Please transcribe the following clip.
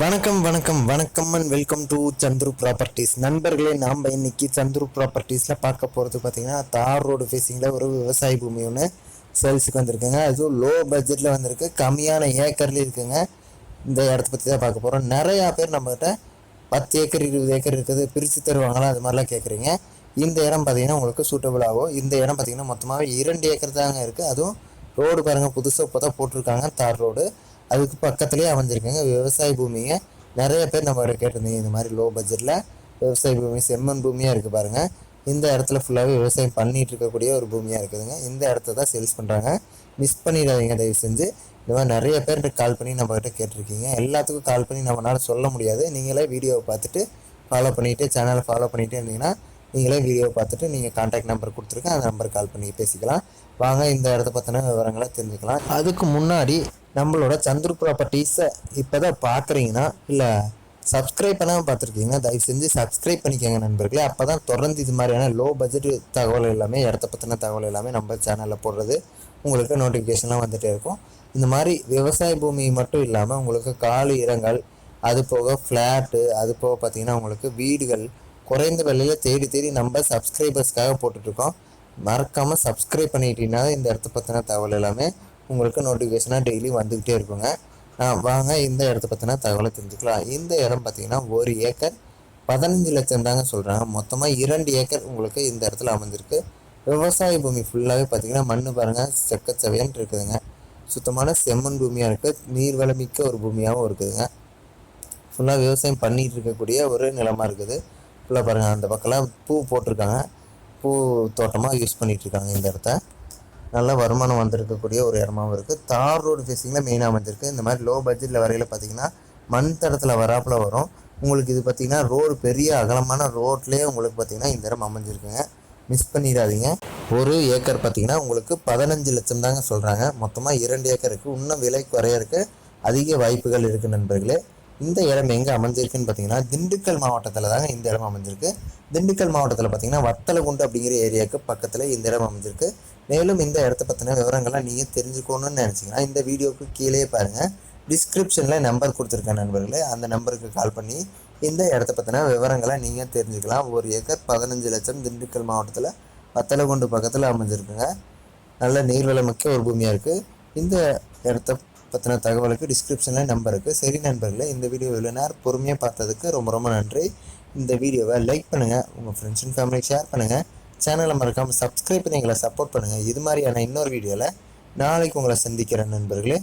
வணக்கம் வணக்கம் வணக்கம் and welcome to Chandru properties நண்பர்களே நாம் இன்னைக்கு சந்துரு ப்ராப்பர்ட்டிஸில் பார்க்க போகிறது பார்த்தீங்கன்னா தார் ரோடு ஃபேஸிங்கில் ஒரு விவசாய பூமி ஒன்று சேல்ஸுக்கு வந்திருக்குங்க. அதுவும் லோ பட்ஜெட்டில் வந்திருக்கு. கம்மியான ஏக்கர்லேயும் இருக்குங்க. இந்த இடத்த பற்றி தான் பார்க்க போகிறோம் நிறையா பேர் நம்மகிட்ட பத்து ஏக்கர் இருபது ஏக்கர் இருக்குது. பிரித்து தருவாங்களா? அது மாதிரிலாம் கேட்குறீங்க இந்த இடம் பார்த்தீங்கன்னா உங்களுக்கு சூட்டபிள் ஆகும் இந்த இடம் பார்த்தீங்கன்னா மொத்தமாகவே இரண்டு ஏக்கர் தாங்க இருக்குது அதுவும் ரோடு பாருங்கள் புதுசாக இப்போ தான் போட்டிருக்காங்க தார் ரோடு. அதுக்கு பக்கத்துலேயே அமைஞ்சிருக்குங்க. விவசாய பூமிங்க. நிறைய பேர் நம்ம கேட்டிருந்தீங்க இந்த மாதிரி லோ பட்ஜெட்டில் விவசாய பூமி செம்மண் பூமியாக இருக்குது பாருங்கள் இந்த இடத்துல ஃபுல்லாகவே விவசாயம் பண்ணிட்டு இருக்கக்கூடிய ஒரு பூமியாக இருக்குதுங்க. இந்த இடத்த தான் சேல்ஸ் பண்ணுறாங்க மிஸ் பண்ணிடாதீங்க தயவு செஞ்சு. இந்த மாதிரி நிறைய பேர்கிட்ட கால் பண்ணி நம்மக்கிட்ட கேட்டிருக்கீங்க. எல்லாத்துக்கும் கால் பண்ணி நம்மளால சொல்ல முடியாது. நீங்களே வீடியோவை பார்த்துட்டு ஃபாலோ பண்ணிவிட்டு சேனலை ஃபாலோ பண்ணிகிட்டே இருந்தீங்கன்னா நீங்களே வீடியோ பார்த்துட்டு நீங்கள் கான்டாக்ட் நம்பர் கொடுத்துருக்கேன் அந்த நம்பர் கால் பண்ணி பேசிக்கலாம். வாங்க இந்த இடத்த பற்றின விவரங்களை தெரிஞ்சுக்கலாம். அதுக்கு முன்னாடி நம்மளோட சந்துரு ப்ராப்பர்ட்டிஸை இப்போ தான் பார்க்குறீங்கன்னா இல்லை சப்ஸ்கிரைப் பண்ணாமல் பார்த்துருக்கீங்க தயவு செஞ்சு சப்ஸ்கிரைப் பண்ணிக்கோங்க நண்பர்களே. அப்போ தான் தொடர்ந்து இது மாதிரியான லோ பட்ஜெட் தகவல் எல்லாமே இடத்த பற்றின தகவல் எல்லாமே நம்ம சேனலில் போடுறது உங்களுக்கு நோட்டிஃபிகேஷன்லாம் வந்துகிட்டே இருக்கும். இந்த மாதிரி விவசாய பூமி மட்டும் இல்லாமல் உங்களுக்கு காலி இடங்கள் அது போக ஃப்ளாட்டு அது போக பார்த்தீங்கன்னா உங்களுக்கு வீடுகள் குறைந்த விலையில் தேடி தேடி நம்ம சப்ஸ்கிரைபர்ஸ்க்காக போட்டுட்ருக்கோம் மறக்காமல் சப்ஸ்கிரைப் பண்ணிட்டீங்கன்னா இந்த இடத்த பற்றின தகவல் எல்லாமே உங்களுக்கு நோட்டிஃபிகேஷனாக டெய்லி வந்துக்கிட்டே இருக்குங்க. வாங்க இந்த இடத்த பற்றின தகவலை தெரிஞ்சுக்கலாம். இந்த இடம் பார்த்தீங்கன்னா ஒரு ஏக்கர் பதினஞ்சு லட்சம் தாங்க சொல்கிறாங்க மொத்தமாக இரண்டு ஏக்கர் உங்களுக்கு இந்த இடத்துல அமைஞ்சிருக்கு. விவசாய பூமி ஃபுல்லாகவே பார்த்தீங்கன்னா மண் பாருங்கள் செக்கச்சவையன் இருக்குதுங்க. சுத்தமான செம்மண் பூமியாக இருக்குது நீர் வளமிக்க ஒரு பூமியாகவும் இருக்குதுங்க. ஃபுல்லாக விவசாயம் பண்ணிகிட்டு இருக்கக்கூடிய ஒரு நிலமாக இருக்குது. ஃபுல்லாக பாருங்கள் அந்த பக்கம்லாம் பூ போட்டிருக்காங்க. பூ தோட்டமாக யூஸ் பண்ணிகிட்ருக்காங்க இருக்காங்க இந்த இடத்த. நல்ல வருமானம் வந்திருக்கக்கூடிய ஒரு இடமாவும் இருக்குது தார் ரோடு ஃபேஸிங்கில் மெயினாக அமைஞ்சிருக்கு. இந்த மாதிரி லோ பட்ஜெட்டில் வரையில் பார்த்தீங்கன்னா மண் தடத்தில் வராப்பில் வரும். உங்களுக்கு இது பார்த்தீங்கன்னா ரோடு பெரிய அகலமான ரோட்லேயே உங்களுக்கு பார்த்தீங்கன்னா இந்த இடம் அமைஞ்சிருக்குங்க. மிஸ் பண்ணிடாதீங்க. ஒரு ஏக்கர் பார்த்தீங்கன்னா உங்களுக்கு பதினஞ்சு லட்சம் தாங்க சொல்கிறாங்க மொத்தமாக இரண்டு ஏக்கருக்கு இன்னும் விலை குறையறதுக்கு அதிக வாய்ப்புகள் இருக்குது நண்பர்களே. இந்த இடம் எங்கே அமைஞ்சிருக்குன்னு பார்த்தீங்கன்னா திண்டுக்கல் மாவட்டத்தில் தாங்க இந்த இடம் அமைஞ்சிருக்கு. திண்டுக்கல் மாவட்டத்தில் பார்த்தீங்கன்னா வத்தலகுண்டு அப்படிங்கிற ஏரியாவுக்கு பக்கத்தில் இந்த இடம் அமைஞ்சிருக்கு. மேலும் இந்த இடத்த பற்றின விவரங்கள்லாம் நீங்கள் தெரிஞ்சுக்கணும்னு நினச்சிங்கன்னா இந்த வீடியோவுக்கு கீழே பாருங்கள் டிஸ்கிரிப்ஷனில் நம்பர் கொடுத்துருக்கேன் நண்பர்களே. அந்த நம்பருக்கு கால் பண்ணி இந்த இடத்த பற்றின விவரங்களை நீங்கள் தெரிஞ்சுக்கலாம். ஒரு ஏக்கர் பதினஞ்சு லட்சம் திண்டுக்கல் மாவட்டத்தில் வத்தலகுண்டு பக்கத்தில் அமைஞ்சிருக்குங்க. நல்ல நீர்வளமிக்க ஒரு பூமியாக இருக்குது இந்த இடத்த பற்றின தகவலுக்கு டிஸ்கிரிப்ஷனில் நம்பர் இருக்குது சரி நண்பர்களே இந்த வீடியோ இவ்வளோ நேரம் பொறுமையாக பார்த்ததுக்கு ரொம்ப ரொம்ப நன்றி. இந்த வீடியோவை லைக் பண்ணுங்கள் உங்கள் ஃப்ரெண்ட்ஸ் அண்ட் ஃபேமிலிக்கு ஷேர் பண்ணுங்கள் சேனலை மறக்காமல் சப்ஸ்கிரைப் பண்ணி எங்களை சப்போர்ட் பண்ணுங்கள் இது மாதிரியான இன்னொரு வீடியோவில் நாளைக்கு உங்களை சந்திக்கிறேன் நண்பர்களே.